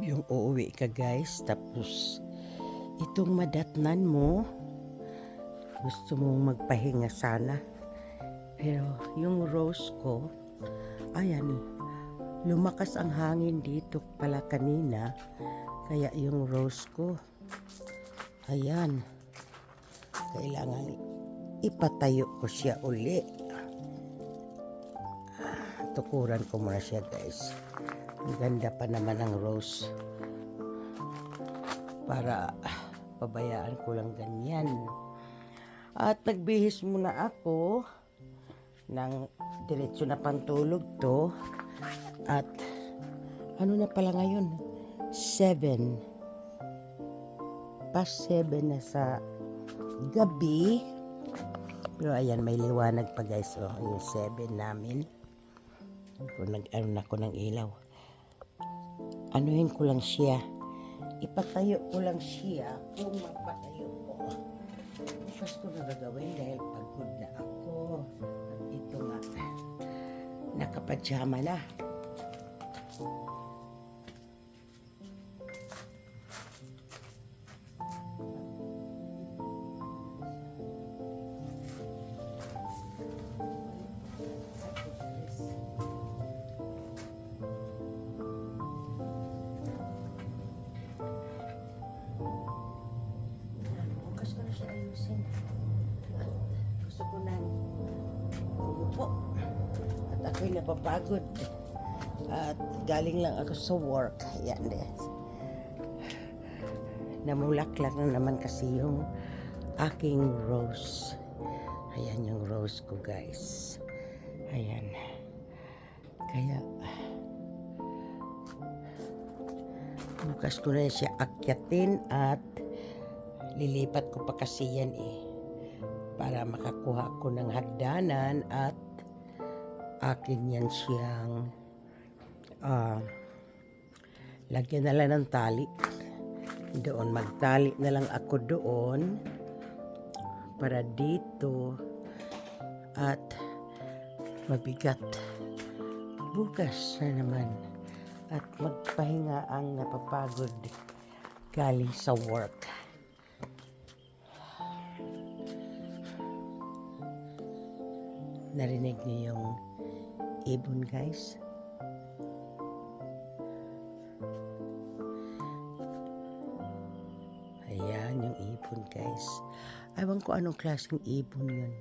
yung uuwi ka guys. Tapos itong madatnan mo gusto mong magpahinga sana. Pero yung rose ko ayan lumakas ang hangin dito pala kanina. Kaya yung rose ko ayan kailangan ipatayo ko siya uli. Ah, tukuran ko muna siya guys ganda pa naman ng rose. Para pabayaan ko lang ganyan. At nagbihis muna ako ng diretso na pantulog to. At ano na pala ngayon? Seven. Past seven na sa gabi. Pero ayan, may liwanag pa guys. Oh, yung seven namin. Kung nag-ano na ko ng ilaw anuhin ko lang siya. Ipatayo ko lang siya kung mapatayo ko. Bukas ko na gagawin dahil pagod na ako. At ito nga, nakapajama na. Ako'y napapagod. At galing lang ako sa work. Yan din. Namulaklak na naman kasi yung aking rose. Ayan yung rose ko guys. Ayan. Kaya bukas ko na siya akyatin at lilipat ko pa kasi yan eh para makakuha ko ng hagdanan at akin yan siyang ah, lagyan na lang ng tali doon magtali na lang ako doon para dito at mabigat bukas na naman at magpahinga ang napapagod galing sa work. Narinig niyo yung ibon guys? Ayan yung ibon guys. Ewan ko anong klaseng ibon yun.